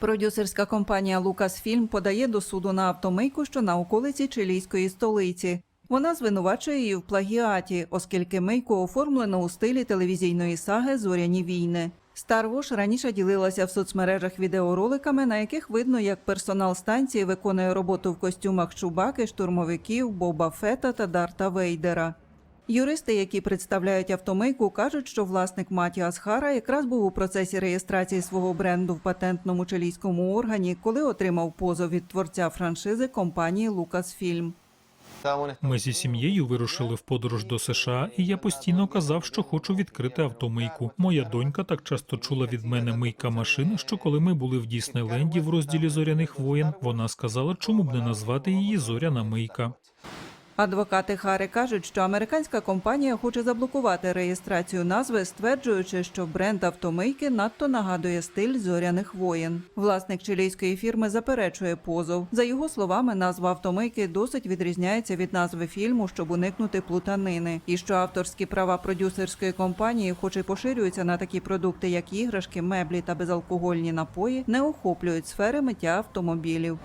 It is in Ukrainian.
Продюсерська компанія Lucasfilm подає до суду на автомийку, що на околиці чилійської столиці. Вона звинувачує її в плагіаті, оскільки мийку оформлено у стилі телевізійної саги Зоряні війни. Wars раніше ділилася в соцмережах відеороликами, на яких видно, як персонал станції виконує роботу в костюмах Чубаки, штурмовиків, Боба Фета та Дарта Вейдера. Юристи, які представляють автомийку, кажуть, що власник Матіас Хара якраз був у процесі реєстрації свого бренду в патентному чилійському органі, коли отримав позов від творця франшизи компанії Lucasfilm. Ми зі сім'єю вирушили в подорож до США, і я постійно казав, що хочу відкрити автомийку. Моя донька так часто чула від мене мийка машин, що коли ми були в Діснейленді в розділі зоряних воєн, вона сказала, чому б не назвати її зоряна мийка. Адвокати Хари кажуть, що американська компанія хоче заблокувати реєстрацію назви, стверджуючи, що бренд автомийки надто нагадує стиль зоряних воєн. Власник чилійської фірми заперечує позов. За його словами, назва автомийки досить відрізняється від назви фільму, щоб уникнути плутанини, і що авторські права продюсерської компанії, хоч і поширюються на такі продукти, як іграшки, меблі та безалкогольні напої, не охоплюють сфери миття автомобілів.